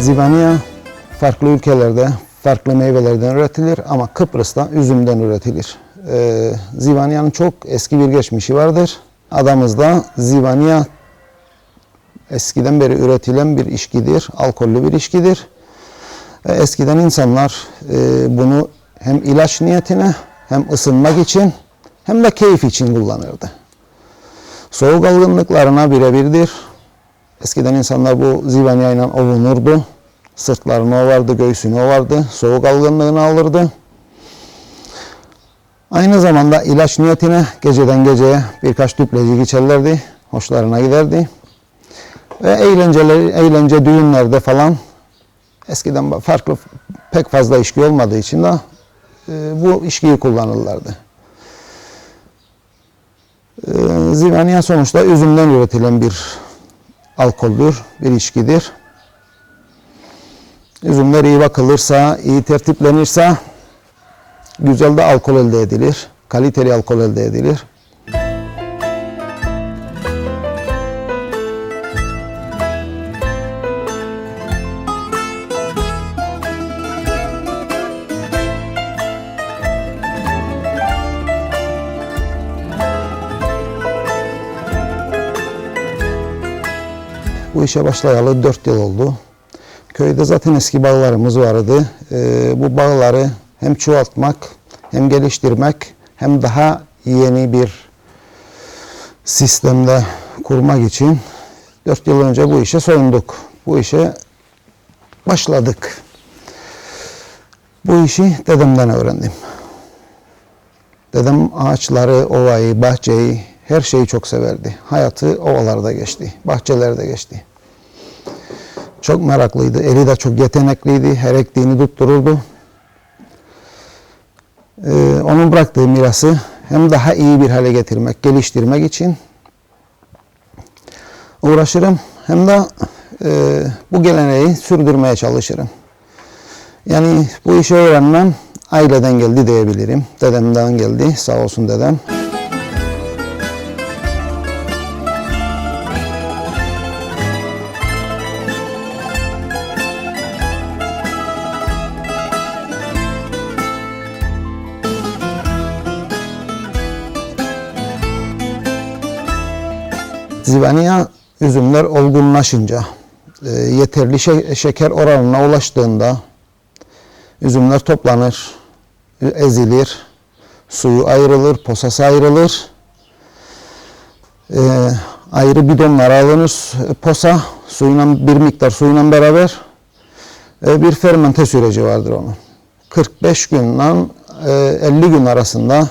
Zivania farklı ülkelerde farklı meyvelerden üretilir ama Kıbrıs'ta üzümden üretilir. Ee, Zivania'nın çok eski bir geçmişi vardır. Adamızda Zivania eskiden beri üretilen bir içkidir, alkollü bir içkidir. Ee, Eskiden insanlar e, bunu hem ilaç niyetine hem ısınmak için hem de keyif için kullanırdı. Soğuk algınlıklarına birebirdir. Eskiden insanlar bu zivanya ile ovunurdu. Sırtlarını ovardı, göğsünü ovardı. Soğuk algınlığını alırdı. Aynı zamanda ilaç niyetine geceden geceye birkaç tüplecik içerlerdi. Hoşlarına giderdi. Ve eğlenceler, eğlence düğünlerde falan eskiden farklı pek fazla içki olmadığı için de e, bu içkiyi kullanırlardı. E, Zivaniye sonuçta üzümden üretilen bir alkoldür, bir içkidir. Üzümler iyi bakılırsa, iyi tertiplenirse güzel de alkol elde edilir. Kaliteli alkol elde edilir. Bu işe başlayalı 4 yıl oldu. Köyde zaten eski bağlarımız vardı. Ee, bu bağları hem çoğaltmak, hem geliştirmek, hem daha yeni bir sistemde kurmak için 4 yıl önce bu işe soyunduk. Bu işe başladık. Bu işi dedemden öğrendim. Dedem ağaçları, ovayı, bahçeyi, her şeyi çok severdi. Hayatı ovalarda geçti, bahçelerde geçti. Çok meraklıydı. Eli de çok yetenekliydi. Her ektiğini tuttururdu. Ee, onun bıraktığı mirası hem daha iyi bir hale getirmek, geliştirmek için uğraşırım. Hem de e, bu geleneği sürdürmeye çalışırım. Yani bu işi öğrenmem aileden geldi diyebilirim. Dedemden geldi. Sağ olsun dedem. Zivaniya üzümler olgunlaşınca, e, yeterli şe- şeker oranına ulaştığında üzümler toplanır, ezilir, suyu ayrılır, posası ayrılır. E, ayrı bidonlara alınır posa, suyuna bir miktar suyla beraber e, bir fermente süreci vardır onun. 45 günden e, 50 gün arasında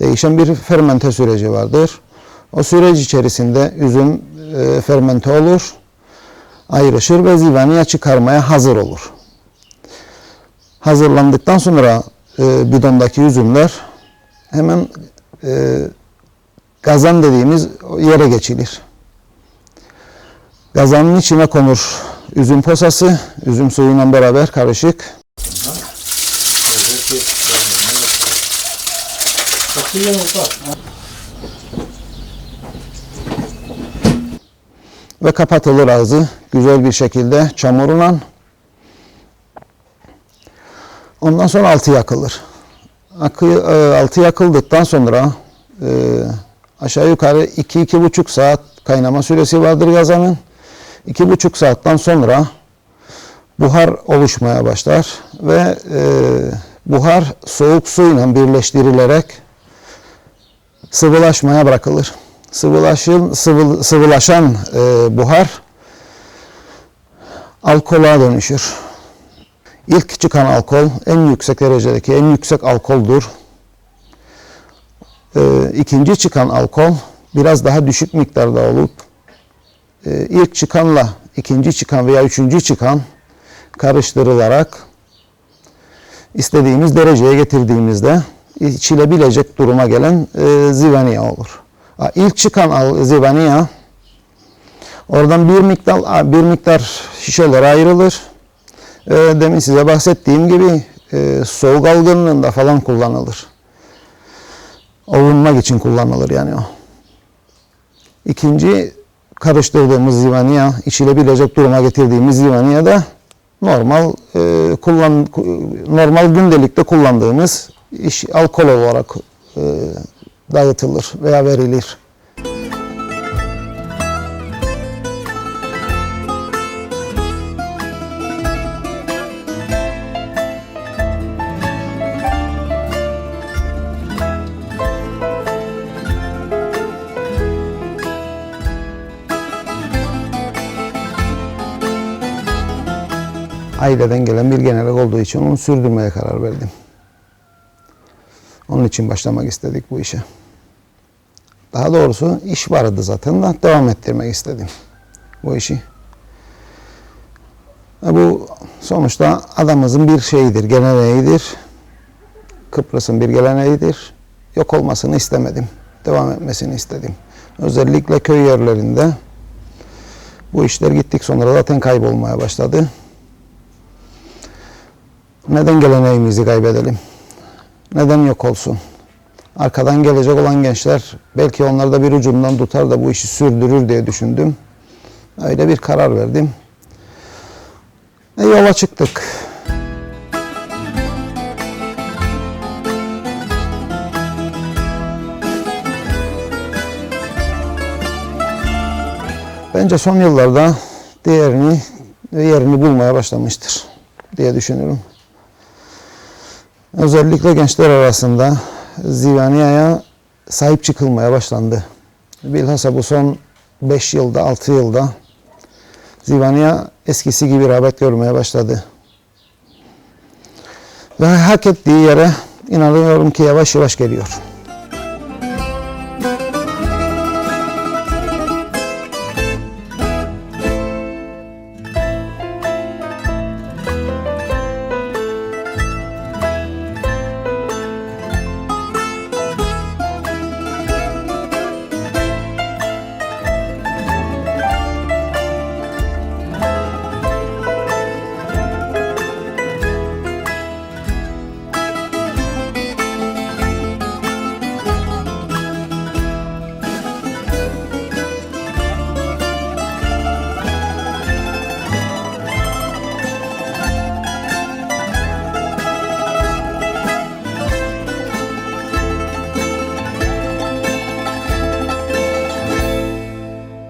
değişen bir fermente süreci vardır. O süreç içerisinde üzüm e, fermente olur, ayrışır ve zivaniye çıkarmaya hazır olur. Hazırlandıktan sonra e, bidondaki üzümler hemen e, gazan dediğimiz yere geçilir. Gazanın içine konur üzüm posası, üzüm suyuyla beraber karışık. Ve kapatılır ağzı güzel bir şekilde çamurla. Ondan sonra altı yakılır. Akı, e, altı yakıldıktan sonra e, aşağı yukarı iki iki buçuk saat kaynama süresi vardır gazanın. İki buçuk saatten sonra buhar oluşmaya başlar ve e, buhar soğuk suyla birleştirilerek sıvılaşmaya bırakılır. Sıvılaşın, sıvı, sıvılaşan e, buhar alkola dönüşür. İlk çıkan alkol en yüksek derecedeki en yüksek alkoldur. E, ikinci çıkan alkol biraz daha düşük miktarda olup e, ilk çıkanla ikinci çıkan veya üçüncü çıkan karıştırılarak istediğimiz dereceye getirdiğimizde içilebilecek duruma gelen e, zivaniye olur. İlk çıkan zivaniye oradan bir miktar bir miktar şişeler ayrılır. E, demin size bahsettiğim gibi e, soğuk algınlığında falan kullanılır. Ovunmak için kullanılır yani o. İkinci karıştırdığımız zivaniye, içilebilecek duruma getirdiğimiz zivaniye de normal e, kullan ku- normal gündelikte kullandığımız iş alkol olarak e, dağıtılır veya verilir. Aileden gelen bir gelenek olduğu için onu sürdürmeye karar verdim. Onun için başlamak istedik bu işe. Daha doğrusu iş vardı zaten da devam ettirmek istedim bu işi. E Bu sonuçta adamımızın bir şeyidir, geleneğidir. Kıbrıs'ın bir geleneğidir. Yok olmasını istemedim. Devam etmesini istedim. Özellikle köy yerlerinde bu işler gittik sonra zaten kaybolmaya başladı. Neden geleneğimizi kaybedelim? Neden yok olsun? Arkadan gelecek olan gençler belki onlar da bir ucundan tutar da bu işi sürdürür diye düşündüm. Öyle bir karar verdim. E, yola çıktık. Bence son yıllarda değerini yerini bulmaya başlamıştır diye düşünüyorum. Özellikle gençler arasında Zivania'ya sahip çıkılmaya başlandı. Bilhassa bu son 5 yılda, 6 yılda Zivania eskisi gibi rağbet görmeye başladı. Ve hak ettiği yere inanıyorum ki yavaş yavaş geliyor.